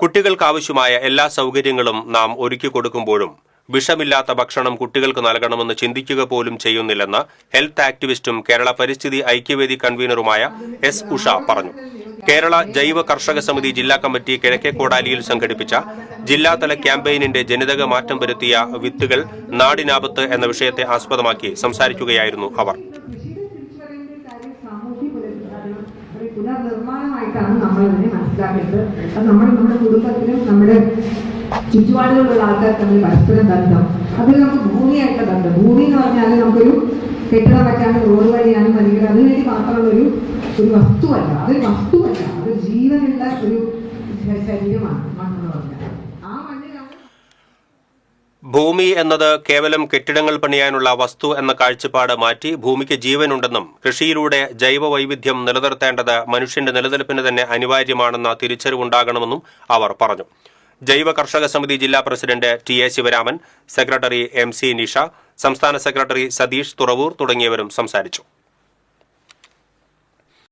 കുട്ടികൾക്കാവശ്യമായ എല്ലാ സൗകര്യങ്ങളും നാം ഒരുക്കി കൊടുക്കുമ്പോഴും വിഷമില്ലാത്ത ഭക്ഷണം കുട്ടികൾക്ക് നൽകണമെന്ന് ചിന്തിക്കുക പോലും ചെയ്യുന്നില്ലെന്ന് ഹെൽത്ത് ആക്ടിവിസ്റ്റും കേരള പരിസ്ഥിതി ഐക്യവേദി കൺവീനറുമായ എസ് ഉഷ പറഞ്ഞു. കേരള ജൈവ കർഷക സമിതി ജില്ലാ കമ്മിറ്റി കിഴക്കേ കോടാലിയിൽ സംഘടിപ്പിച്ച ജില്ലാതല ക്യാമ്പയിനിന്റെ ജനിതക മാറ്റം വരുത്തിയ വിത്തുകൾ നാടിനാപത്ത് എന്ന വിഷയത്തെ ആസ്പദമാക്കി സംസാരിക്കുകയായിരുന്നു അവർ. ഒരു പുനർനിർമ്മാണമായിട്ടാണ് നമ്മൾ അതിനെ മനസ്സിലാക്കേണ്ടത്. അത് നമ്മൾ നമ്മുടെ കുടുംബത്തിലും നമ്മുടെ ചുറ്റുപാടുകളിലുള്ള ആൾക്കാർ തമ്മിൽ പരസ്പരം ബന്ധം. അതിൽ നമുക്ക് ഭൂമിയായിട്ട് ബന്ധം. ഭൂമി എന്ന് പറഞ്ഞാൽ നമുക്കൊരു കെട്ടിടം വയ്ക്കാനും റോഡ് വഴിയാനും അല്ലെങ്കിൽ അതിനുവേണ്ടി മാത്രമുള്ള ഒരു ഒരു വസ്തുവല്ല. അതൊരു വസ്തുവല്ല. അത് ജീവനുള്ള ഒരു ഭൂമി എന്നത് കേവലം കെട്ടിടങ്ങൾ പണിയാനുള്ള വസ്തു എന്ന കാഴ്ചപ്പാട് മാറ്റി ഭൂമിക്ക് ജീവനുണ്ടെന്നും കൃഷിയിലൂടെ ജൈവ വൈവിധ്യം നിലനിർത്തേണ്ടത് മനുഷ്യന്റെ നിലനിൽപ്പിന് തന്നെ അനിവാര്യമാണെന്ന തിരിച്ചറിവുണ്ടാകണമെന്നും അവർ പറഞ്ഞു. ജൈവ കർഷക സമിതി ജില്ലാ president T A Sivaraman secretary M C Nisha സംസ്ഥാന സെക്രട്ടറി സതീഷ് തുറവൂർ തുടങ്ങിയവരും സംസാരിച്ചു.